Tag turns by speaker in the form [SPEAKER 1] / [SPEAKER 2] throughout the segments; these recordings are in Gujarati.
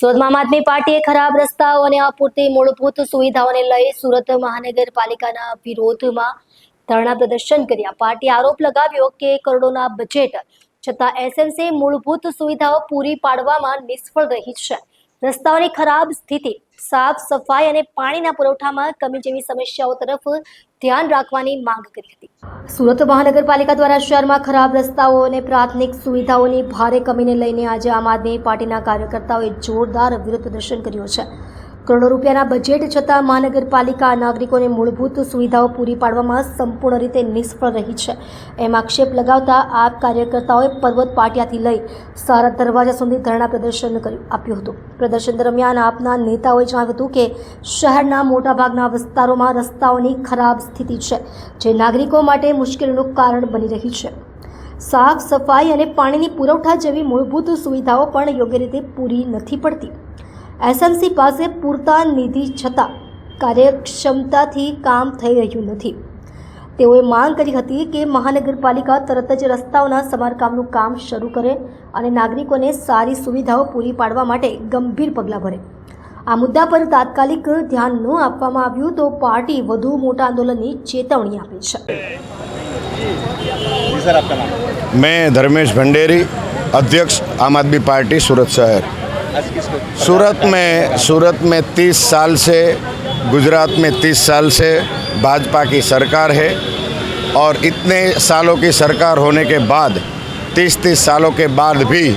[SPEAKER 1] સુરતમાં આમ આદમી પાર્ટીએ ખરાબ રસ્તાઓ અને અપૂરતી મૂળભૂત સુવિધાઓને લઈ સુરત મહાનગરપાલિકાના વિરોધમાં ધરણા પ્રદર્શન કર્યા. પાર્ટીએ આરોપ લગાવ્યો કે કરોડોના બજેટ છતાં એસએમસી મૂળભૂત સુવિધાઓ પૂરી પાડવામાં નિષ્ફળ રહી છે. રસ્તાઓની ખરાબ સ્થિતિ, સાફ સફાઈ અને પાણીના પુરવઠામાં કમી જેવી સમસ્યાઓ તરફ ધ્યાન રાખવાની માંગ કરી હતી. સુરત મહાનગરપાલિકા દ્વારા શહેરમાં ખરાબ રસ્તાઓ અને પ્રાથમિક સુવિધાઓની ભારે કમીને લઈને આજે આમ આદમી પાર્ટીના કાર્યકર્તાઓએ જોરદાર વિરોધ પ્રદર્શન કર્યું છે. કરોડો રૂપિયાના બજેટ છતાં મહાનગરપાલિકા નાગરિકોને મૂળભૂત સુવિધાઓ પૂરી પાડવામાં સંપૂર્ણ રીતે નિષ્ફળ રહી છે. એમ આક્ષેપ લગાવતા આપ કાર્યકર્તાઓએ પર્વત પાટિયાથી લઈ સારા દરવાજા સુધી ધરણા પ્રદર્શન આપ્યું હતું. પ્રદર્શન દરમિયાન આપના નેતાઓએ જણાવ્યું હતું કે શહેરના મોટાભાગના વિસ્તારોમાં રસ્તાઓની ખરાબ સ્થિતિ છે, જે નાગરિકો માટે મુશ્કેલીનું કારણ બની રહી છે. સાફ સફાઈ અને પાણીની પુરવઠા જેવી મૂળભૂત સુવિધાઓ પણ યોગ્ય રીતે પૂરી નથી પડતી. એસએમસી પાસે પૂરતા નિધિ છતાં કાર્યક્ષમતાથી કામ થઈ રહ્યું નથી. તેઓએ માંગ કરી હતી કે મહાનગરપાલિકા તરત જ રસ્તાઓના સમારકામનું કામ શરૂ કરે અને નાગરિકોને સારી સુવિધાઓ પૂરી પાડવા માટે ગંભીર પગલાં ભરે. આ મુદ્દા પર તાત્કાલિક ધ્યાન ન આપવામાં આવ્યું તો પાર્ટી વધુ મોટા આંદોલનની ચેતવણી આપે છે.
[SPEAKER 2] મેં ધર્મેશ
[SPEAKER 3] ભંડેરી અધ્યક્ષ આમ આદમી પાર્ટી સુરત શહેર. सूरत में सूरत में 30 साल से, गुजरात में 30 साल से भाजपा की सरकार है और इतने सालों की सरकार होने के बाद 30-30 सालों के बाद भी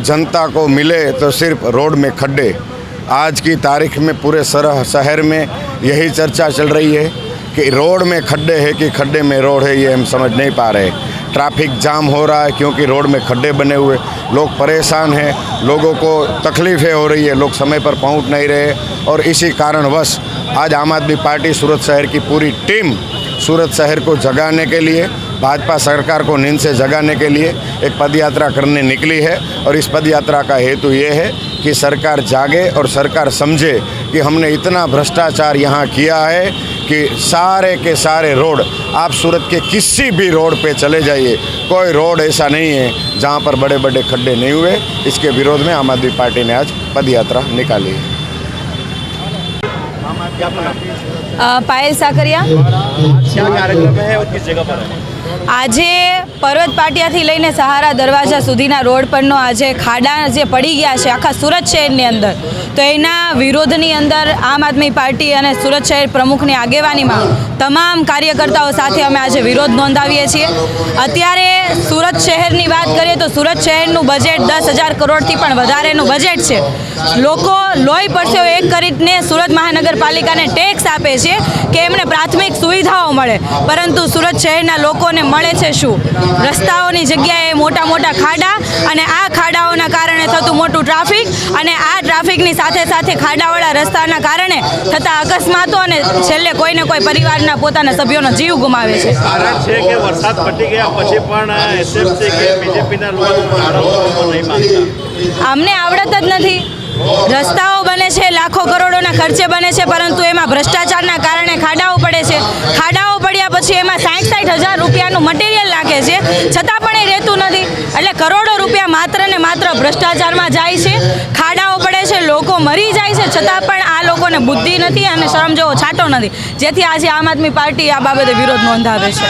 [SPEAKER 3] जनता को मिले तो सिर्फ़ रोड में खड्डे। आज की तारीख में पूरे सरह, शहर में यही चर्चा चल रही है कि रोड में खड्डे है कि खड्डे में रोड है, ये हम समझ नहीं पा रहे। ट्रैफ़िक जाम हो रहा है क्योंकि रोड में खड्डे बने हुए। लोग परेशान हैं, लोगों को तकलीफ़ें हो रही है, लोग समय पर पहुँच नहीं रहे और इसी कारणवश आज आम आदमी पार्टी सूरत शहर की पूरी टीम सूरत शहर को जगाने के लिए, भाजपा सरकार को नींद से जगाने के लिए एक पद यात्रा करने निकली है। और इस पदयात्रा का हेतु ये है कि सरकार जागे और सरकार समझे कि हमने इतना भ्रष्टाचार यहाँ किया है कि सारे के सारे रोड आप सूरत के किसी भी रोड पे चले जाइए। कोई रोड ऐसा नहीं है जहाँ पर बड़े बड़े खड्डे नहीं हुए। इसके विरोध में आम आदमी पार्टी ने आज पदयात्रा निकाली है।
[SPEAKER 4] पायल साकरिया?
[SPEAKER 2] क्या कार्यक्रम है और किस जगह पर है?
[SPEAKER 4] આજે પર્વત પાટિયાથી લઈને સહારા દરવાજા સુધીના રોડ પરનો આજે ખાડા જે પડી ગયા છે, આખા સુરત શહેરની અંદર. તો એના વિરોધની અંદર આમ આદમી પાર્ટી અને સુરત શહેર પ્રમુખની આગેવાનીમાં તમામ કાર્યકર્તાઓ સાથે અમે આજે વિરોધ નોંધાવીએ છીએ. અત્યારે સુરત શહેરની વાત કરીએ તો સુરત શહેરનું બજેટ દસ હજાર કરોડથી પણ વધારેનું બજેટ છે. લોકો લોહી પરસેવો એક કરીને સુરત મહાનગરપાલિકાને ટેક્સ આપે છે કે એમને પ્રાથમિક સુવિધાઓ મળે. પરંતુ સુરત શહેરના લોકોને મળે છે શું? રસ્તાઓની જગ્યાએ મોટા મોટા ખાડા અને આ ખાડાઓના કારણે થતું મોટું ટ્રાફિક અને આ ટ્રાફિકની સાથે સાથે ખાડાવાળા રસ્તાના કારણે થતા અકસ્માતો અને છેલ્લે કોઈને કોઈ પરિવારના પોતાના સભ્યોનો જીવ ગુમાવે છે.
[SPEAKER 2] કારણ છે કે વરસાદ પટી ગયા પછી પણ એસએમસી કે બીજેપીના લોકો
[SPEAKER 4] અમને આવડત જ નથી. રસ્તાઓ બને છે લાખો કરોડોના ખર્ચે બને છે પરંતુ એમાં ભ્રષ્ટાચારના કારણે ખાડાઓ પડે છે. ખાડાઓ પડ્યા પછી એમાં સાઠ સાઠ હજાર રૂપિયાનું મટીરિયલ નાખે છે. છતાં પણ એ રહેતું નથી. એટલે કરોડો રૂપિયા માત્ર ને માત્ર ભ્રષ્ટાચારમાં જાય છે. ખાડાઓ પડે છે, લોકો મરી જાય છે. છતાં પણ આ લોકોને બુદ્ધિ નથી અને શરમ જેવો છાંટો નથી. જેથી આજે આમ આદમી પાર્ટી આ બાબતે વિરોધ નોંધાવે છે.